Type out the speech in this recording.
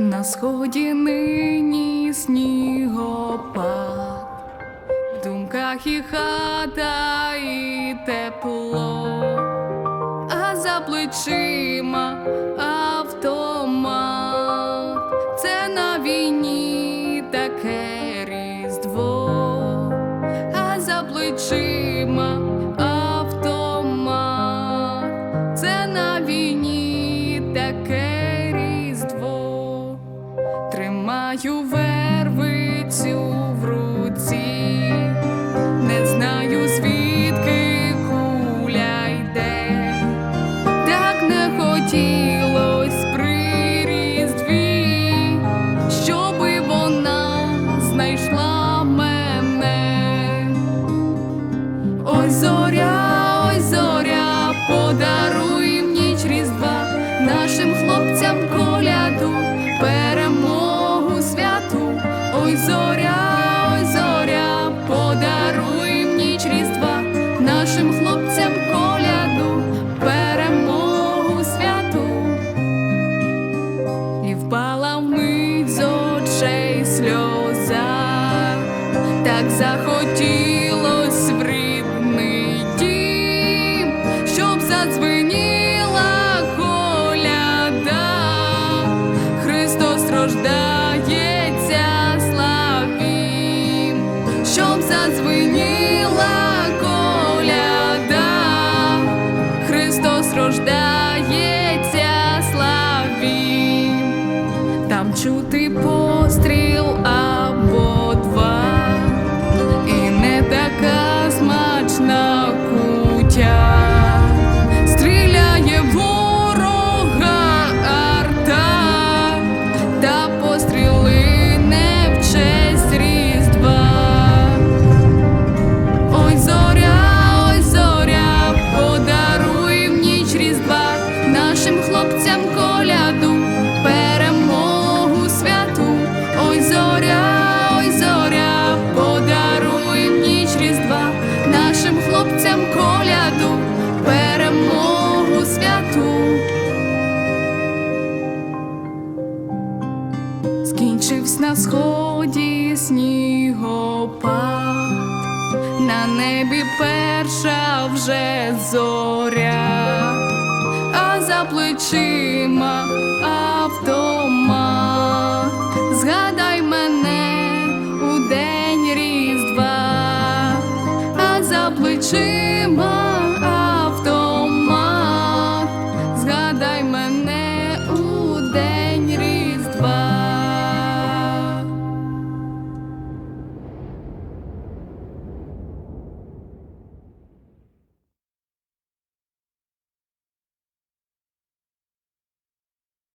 На сході нині снігопад, в думках і хата, і тепло, а за плечима автомат. Це на війні таке різдво, а за плечима Тримаю вервицю зоря, ой, зоря, подаруй в різдва нашим хлопцям коляду, перемогу святу. І впала вмить з очей сльоза, так захотілось в рідний дім, щоб задзвеніла коляда, Христос рождається, Христос рождається, славім. Там чути постріл Скінчився на сході снігопад, на небі перша вже зоря, а за плечима